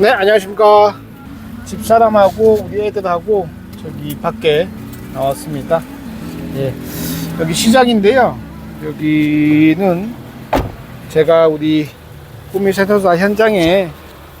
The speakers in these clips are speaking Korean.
네, 안녕하십니까. 집사람하고 우리 애들하고 저기 밖에 나왔습니다. 예. 여기 시장인데요. 여기는 제가 우리 꾸미센터사 현장에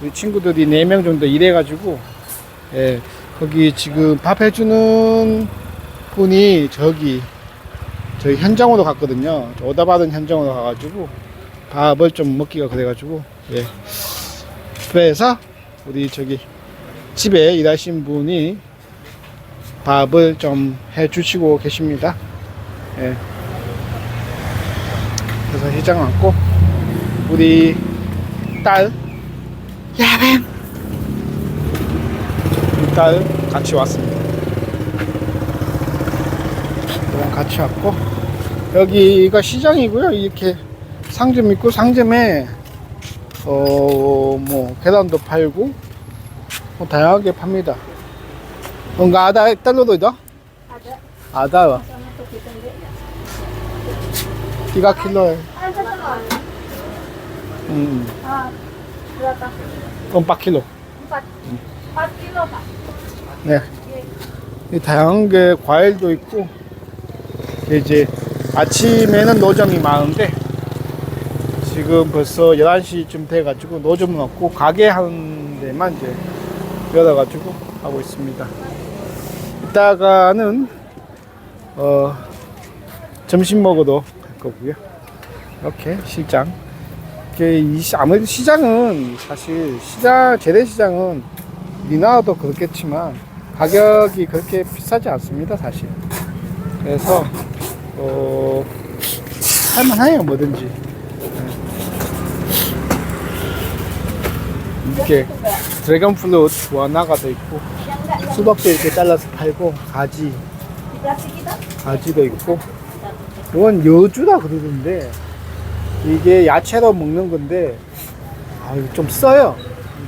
우리 친구들이 4명 정도 일해가지고, 예. 거기 지금 밥 해주는 분이 저기, 저희 현장으로 갔거든요. 오다 받은 현장으로 가가지고, 밥을 좀 먹기가 그래가지고, 예. 그래서 우리 저기 집에 일하신 분이 밥을 좀 해주시고 계십니다. 예. 그래서 시장 왔고 우리 딸 야뱀 우리 딸 같이 왔습니다. 같이 왔고 여기가 시장이고요. 이렇게 상점 있고 상점에 어, 뭐, 계란도 팔고, 뭐, 다양하게 팝니다. 3 kilo ya. Ada telur. Hmm, Ah, berapa? 4 kilo. Empat. Empat kilo pak. 네. Iya. 이 다양한 게 과일도 있고, 이제 아침에는 노점이 많은데, 지금 벌써 11시쯤 돼가지고 노점은 없고, 가게 한 데만 이제 열어가지고 하고 있습니다. 이따가는, 어, 점심 먹어도 갈 거고요. 이렇게 시장. 이게 아무래도 시장은 사실 시장, 재래시장은 우리나라도 그렇겠지만, 가격이 그렇게 비싸지 않습니다, 사실. 그래서, 어, 할만해요, 뭐든지. 이렇게 드래곤 플루트 있고, Yang enggak yang 수박도 이렇게 잘라서 팔고, 가지? 가지도 있고, 이건 여주다 그러던데, 이게 야채로 먹는 건데, 아, 이거 좀 써요.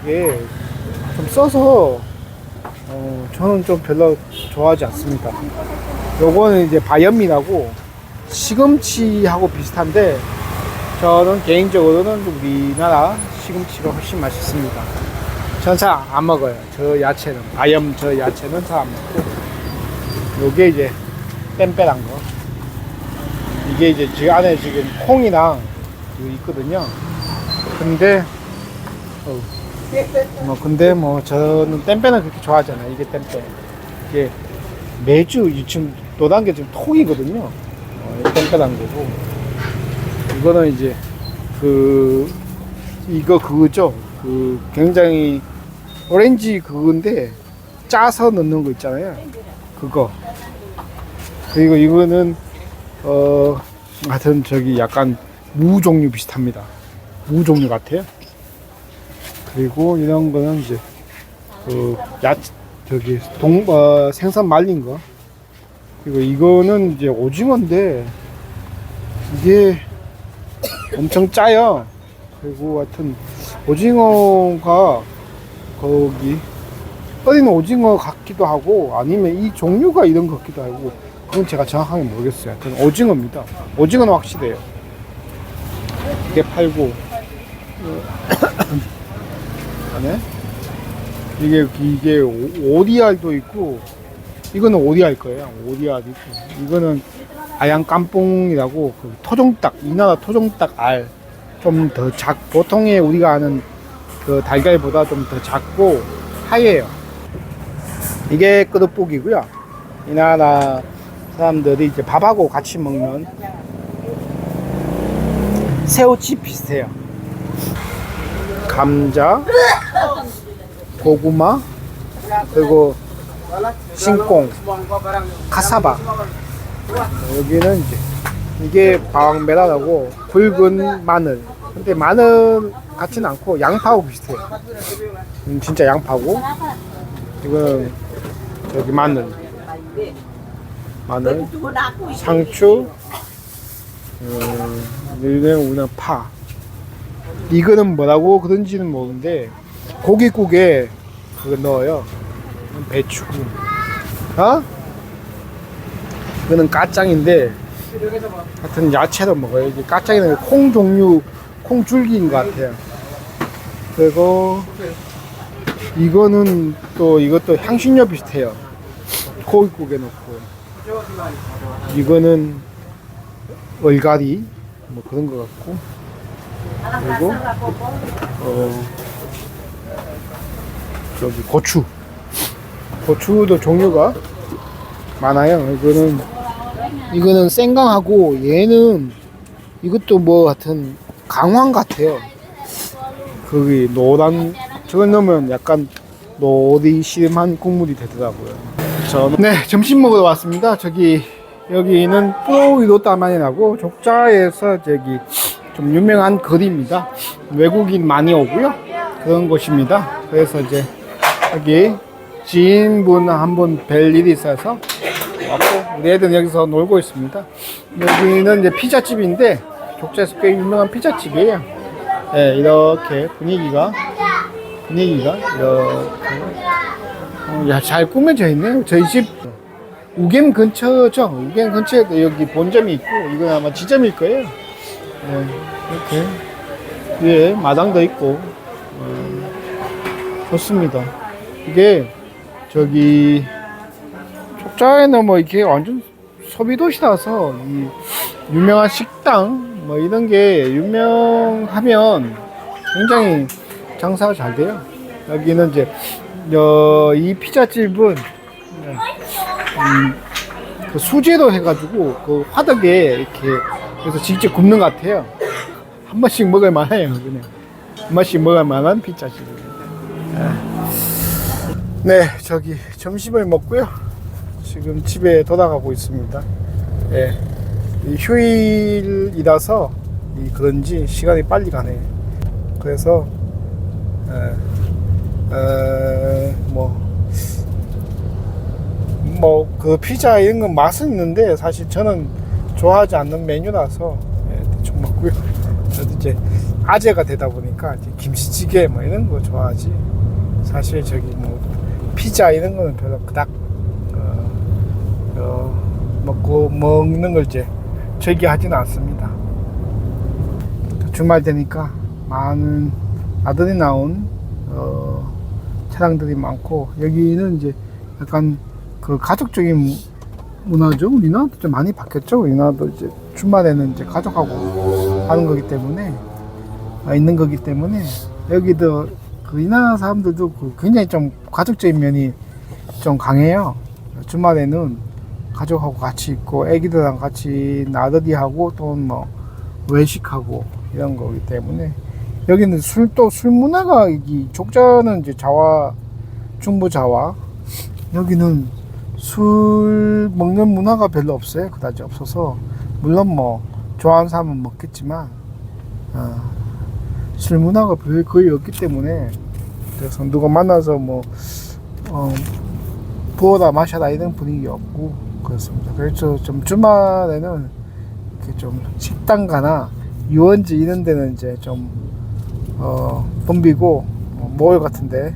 이게 좀 써서, 어, 저는 좀 별로 좋아하지 않습니다. 요거는 이제 바연미라고 시금치하고 비슷한데, 저는 개인적으로는 우리나라 시금치가 훨씬 맛있습니다. 전 잘 안 먹어요. 저 야채는. 바연 저 야채는 잘 안 먹고, 요게 이제 뺀빼란 거. 이게 이제 지 안에 지금 콩이랑 있거든요. 근데 어우, 뭐 근데 뭐 저는 땜빼는 그렇게 좋아하지 않아요. 이게 땜빼. 이게 매주 지금 노단 게 지금 통이거든요. 어, 이 땜빼란 거고. 이거는 이제 그 이거 그거죠. 그 굉장히 오렌지 그건데 짜서 넣는 거 있잖아요. 그거. 그리고 이거는 어 하여튼 저기 약간 무 종류 비슷합니다. 무 종류 같아요. 그리고 이런 거는 이제 그 야, 저기 동, 어, 생선 말린 거. 그리고 이거는 이제 오징어인데 이게 엄청 짜요. 그리고 하여튼 오징어가 거기 어린 오징어 같기도 하고 아니면 이 종류가 이런 것 같기도 하고 그건 제가 정확하게 모르겠어요. 하여튼 오징어입니다. 오징어는 확실해요. 이게 팔고 안에 이게 이게 오- 오리알도 있고 이거는 오리알 거예요. 오리알 있고 이거는 아양 깜뽕이라고 그 토종닭 이 나라 토종닭 알 좀 더 작 보통의 우리가 아는 그 달걀보다 좀 더 작고 하얘요. 이게 끄덕복이고요. 이 나라 사람들이 이제 밥하고 같이 먹는 새우칩 비슷해요. 감자, 고구마, 그리고 신공, 카사바. 여기는 이제 이게 방메라라고 굵은 마늘. 근데 마늘 같지는 않고 양파하고 비슷해요. 음, 진짜 양파고. 이거는 여기 마늘. 마늘, 상추, 음, 이거는 우리는 파. 이거는 뭐라고 그런지는 모르는데 고깃국에 그거 넣어요. 배추. 어? 이거는 까짱인데 하여튼 야채로 먹어요. 이게 까짱이는 콩 종류, 콩 줄기인 것 같아요. 그리고 이거는 또 이것도 향신료 비슷해요. 고깃국에 넣고. 이거는 얼갈이 뭐 그런 것 같고. 그리고 어 저기 고추. 고추도 종류가 많아요. 이거는 이거는 생강하고 얘는 이것도 뭐 같은 강황 같아요. 거기 노란 저걸 넣으면 약간 노리 심한 국물이 되더라고요. 저는 네 점심 먹으러 왔습니다. 저기 여기는 뿌로위도 땀만이 나고 족자에서 저기 좀 유명한 거리입니다. 외국인 많이 오고요. 그런 곳입니다. 그래서 이제 여기 지인분 한분뵐 일이 있어서 왔고 우리 애들은 여기서 놀고 있습니다. 여기는 이제 피자집인데 족자에서 꽤 유명한 피자집이에요. 네, 이렇게 분위기가 분위기가 이렇게 어, 야, 잘 꾸며져 있네요. 저희 집 우겜 근처죠. 우겜 근처에도 여기 본점이 있고 이건 아마 지점일 거예요. 네, 이렇게 위에 마당도 있고 어, 좋습니다. 이게 저기 족자에는 뭐 이렇게 완전 소비 도시라서 이 유명한 식당 뭐 이런 게 유명하면 굉장히 장사가 잘 돼요. 여기는 이제 어, 이 피자집은 음, 그 수제로 해가지고 그 화덕에 이렇게 그래서 직접 굽는 것 같아요. 한 번씩 먹을 만해요. 그냥 한 번씩 먹을 만한 피자집입니다. 네, 저기 점심을 먹고요. 지금 집에 돌아가고 있습니다. 예. 이 휴일이라서 이 그런지 시간이 빨리 가네. 그래서 에, 에, 뭐, 뭐, 그 피자 이런 건 맛은 있는데 사실 저는 좋아하지 않는 메뉴라서 예, 대충 먹고요. 저도 이제 아재가 되다 보니까 이제 김치찌개 뭐 이런 거 좋아하지. 사실 저기 뭐 피자 이런 거는 별로 그닥 어, 어, 먹고 먹는 걸 이제 즐겨하지는 않습니다. 주말 되니까 많은 아들이 나온 어, 차량들이 많고 여기는 이제 약간 그 가족적인 문화죠. 우리나라도 좀 많이 바뀌었죠. 우리나라도 이제 주말에는 이제 가족하고 하는 거기 때문에 아, 있는 거기 때문에 여기도 그 우리나라 사람들도 그 굉장히 좀 가족적인 면이 좀 강해요. 주말에는 가족하고 같이 있고 애기들랑 같이 나들이하고 또뭐 외식하고 이런 거기 때문에 여기는 술 또 술 문화가 이 족자는 이제 자와 중부 자와 여기는 술 먹는 문화가 별로 없어요. 그다지 없어서 물론 뭐 좋아하는 사람은 먹겠지만 어, 술 문화가 별 거의 없기 때문에 그래서 누가 만나서 뭐 어, 부어다 마셔라 이런 분위기 없고 그렇습니다. 그래서 좀 주말에는 이렇게 좀 식당 가나 유원지 이런 데는 이제 좀 어, 붐비고 어, 몰 같은데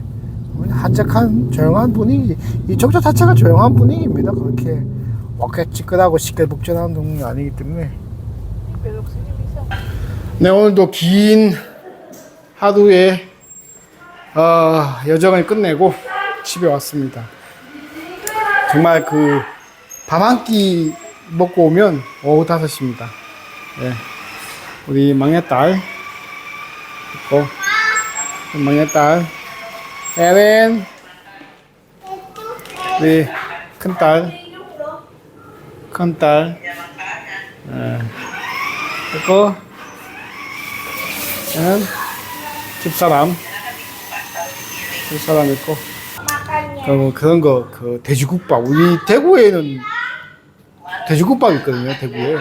한적한 조용한 분위기 이 족자 자체가 조용한 분위기입니다. 그렇게 와켓 찌끄하고 시끌벅적한 동네 아니기 때문에 네 오늘도 긴 하루의 어, 여정을 끝내고 집에 왔습니다. 정말 그 밥 한 끼 먹고 오면 오후 5시입니다. 예. 우리 막내딸 있고 막내딸 에렌 우리 큰딸 큰딸 예. 있고 예. 집사람 집사람 있고 그 그런 거 그 돼지국밥 우리 대구에는 돼지국밥 있거든요 대구에.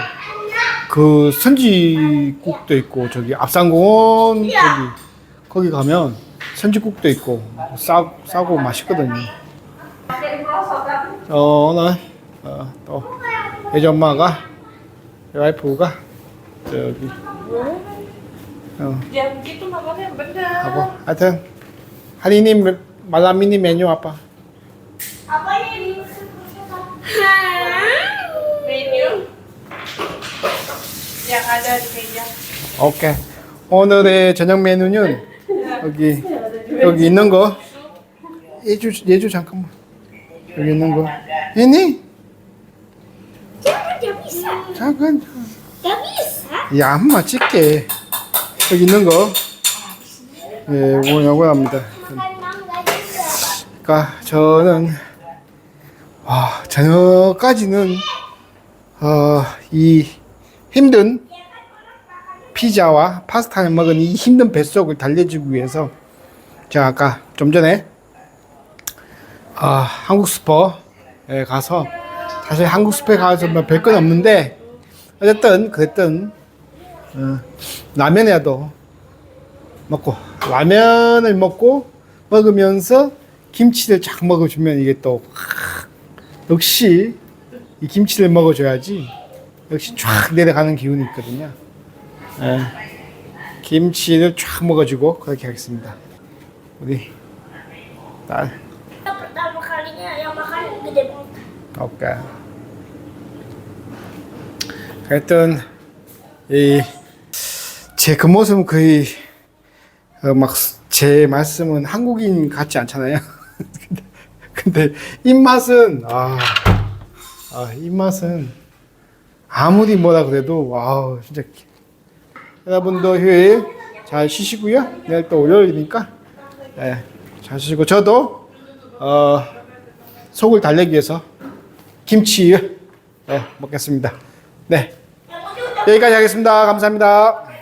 그 선지국도 있고 저기 앞산공원 거기 거기 가면 선지국도 있고 싸 싸고 맛있거든요. 어 오늘 어, 또 애지 엄마가 와이프가 저기 어. makannya. 하고 하여튼 한이님 말라미니 메뉴 아빠 Meja. 오케이 오늘의 저녁 메뉴는 여기 여기 있는 거. 예주 예주 잠깐만. 여기 있는 거. 있니? 잠깐. Dia bisa. 야 한마 찍게. 여기 있는 거. 예, 요거 요거 합니다. 그러니까 저는 와 저녁까지는 어, 이 힘든 피자와 파스타를 먹은 이 힘든 뱃속을 달래주기 위해서 제가 아까 좀 전에 아, 한국 슈퍼에 가서 사실 한국 슈퍼에 가서 뭐 별건 없는데 어쨌든 그랬든 어, 라면이라도 먹고 라면을 먹고 먹으면서 김치를 쫙 먹어주면 이게 또 하, 역시 이 김치를 먹어줘야지 역시 쫙 내려가는 기운이 있거든요. 예. 김치를 쫙 먹어주고 그렇게 하겠습니다. 우리 딸. 오케이. 하여튼 이제 그 모습은 거의 어, 막제 말씀은 한국인 같지 않잖아요. 근데, 근데 입맛은 아, 아 입맛은 아무리 뭐라 그래도 와 진짜 여러분도 휴일 잘 쉬시고요. 내일 또 월요일이니까 예, 잘 쉬시고 저도 어, 속을 달래기 위해서 김치 예, 먹겠습니다. 네. 여기까지 하겠습니다. 감사합니다.